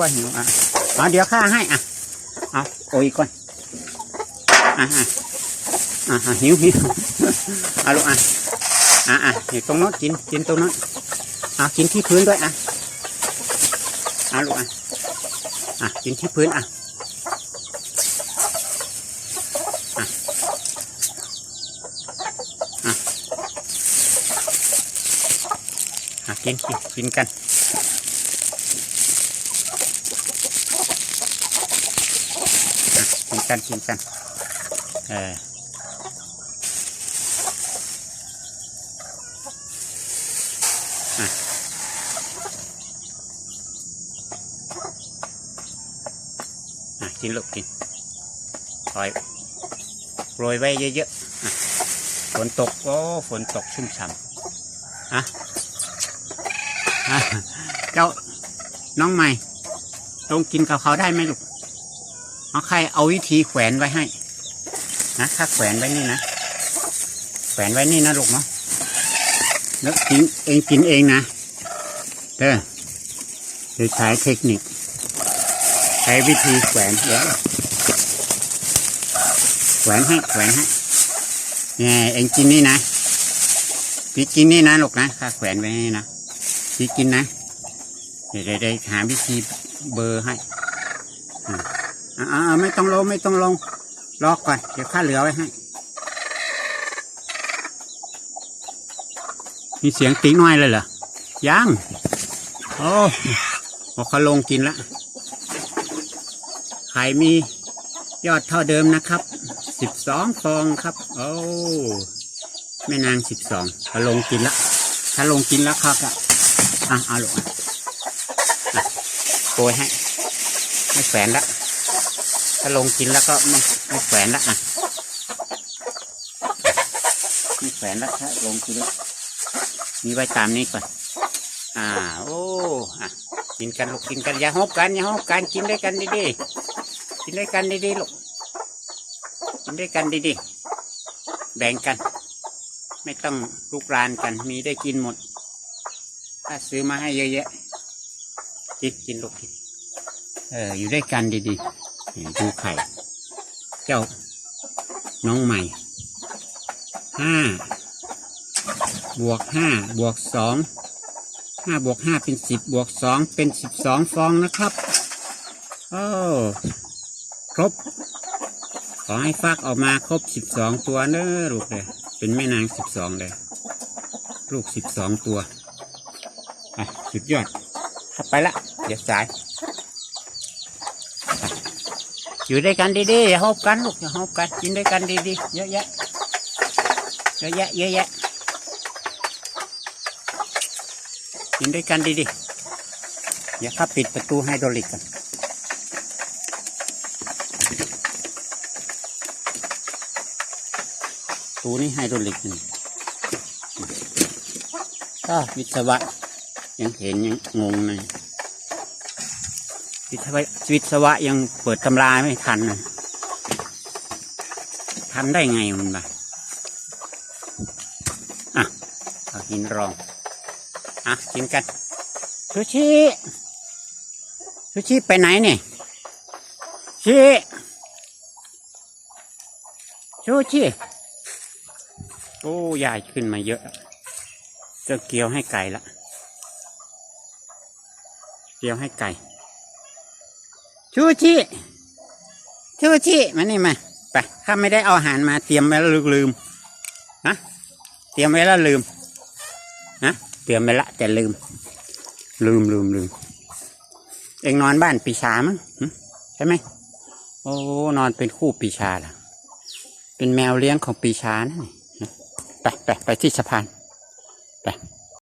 ว่าหิวอะเอาเดี๋ยวข้าให้อะเอาโอ้ยก่อนอะอะอะอะหิวหิวเอาลูกอะอะอะอยู่ตรงโน้นกินกินตรงโน้นเอากินที่พื้นด้วยอะเอาลูกอะอะกินที่พื้นอะอะอะอะกินกินกินกัน กินกันกินกัน เอออะกินลูกกินคอยโรยไว้เยอะๆ ฝนตก โอ้ ฝนตกชุ่มฉ่ำอะอะเจ้าน้องใหม่ลงกินกับเขาได้ไหมลูก เอาใครเอาวิธีแขวนไว้ให้ นะถ้าแขวนไว้นี่นะแขวนไว้นี่นะลูกเนาะแล้วกินเองกินเองนะเด้อจะใช้เทคนิค ใช้วิธีแขวนเดี๋ยวแขวนให้แขวนให้เนี่ยเองกินนี่นะพี่กินนี่นะลูกนะถ้าแขวนไว้นี่นะพี่กินนะ เดี๋ยวเดี๋ยวเดี๋ยวหาวิธีเบอร์ให้ อ่าไม่ต้องลงไม่ต้องลงรอก่อน เดี๋ยวข้าเหลือไว้ให้ มีเสียงติ๊งน้อยเลยเหรอ ยัง โอ้พอเขาลงกินละไข่มียอดเท่าเดิมนะครับ สิบสองฟองครับ โอ้แม่นางสิบสองเขาลงกินละ ถ้าลงกินแล้วครับอะอะเอาลูกอะอะโกยให้ ไม่แฝนละ ถ้าลงกินแล้วก็ไม่ไม่แขวนละอะไม่แขวนละถ้าลงกินแล้วมีไว้ตามนี้ก่อนอ่าโอ้อะกินกันลูกกินกันอย่าหอบกันอย่าหอบกันกินด้วยกันดีๆกินด้วยกันดีๆลูกกินด้วยกันดีๆแบ่งกัน ไม่ต้องลุกรานกัน มีได้กินหมด ถ้าซื้อมาให้เยอะแยะกินกินลูกกินเอออยู่ด้วยกันดีดี ดูไข่ เจ้า น้องใหม่ห้าบวกห้าบวกสองห้าบวกห้าเป็นสิบบวกสองเป็นสิบสองฟองนะครับโอ้ครบ ขอให้ฟักออกมาครบสิบสองตัวเนอะลูกเลยเป็นแม่นางสิบสองเลย ลูกสิบสองตัว อะ สุดยอดไปละ เดี๋ยวสาย อยู่ด้วยกันดีๆอย่าหอบกันลูกอย่าหอบกันกินด้วยกันดีๆเยอะแยะเยอะแยะเยอะแยะกินด้วยกันดีๆอย่าข้าปิดประตูไฮดรอลิกกันประตูนี้ไฮดรอลิกนี่ก็วิศวะยังเห็นยังงงเลย วิศวะวิศวะยังเปิดตำราไม่ทันนะทำได้ไงมันบ้าอะเอากินรอง อะกินกันชูชิชูชิไปไหนเนี่ยชิชูชิโอ้ยายขึ้นมาเยอะจะเกี่ยวให้ไก่ละ เกี่ยวให้ไก่ ชูชิชูชิมานี่มาไปถ้าไม่ได้เอาอาหารมาเตรียมไว้แล้วลืมนะเตรียมไว้แล้วลืมนะเตรียมไว้ละแต่ลืม ลืมลืมลืมเองนอนบ้านปีชามั้งใช่ไหมโอ้นอนเป็นคู่ปีชาล่ะ เป็นแมวเลี้ยงของปีชานะนี่ไปไปไปที่สะพานไป